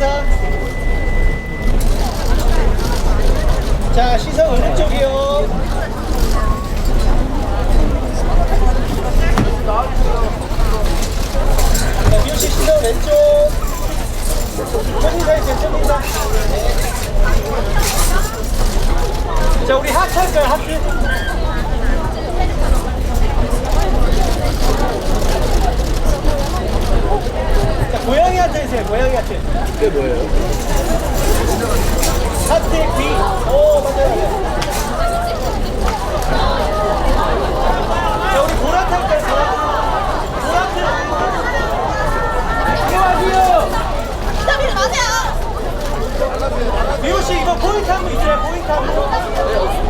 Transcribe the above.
인사. 자, 시선 어느 쪽이요 자, 뮤시 시선 왼쪽. 손인사 있어요, 손인사. 자, 우리 핫할까요 하트? 해주세요, 고양이 하트. 그게 뭐예요? 하트의 귀. 오, 맞아요. 자, 우리. 기다리지 마세요. 미호 씨 이거 포인트 한 번 있어요? 포인트 한 번?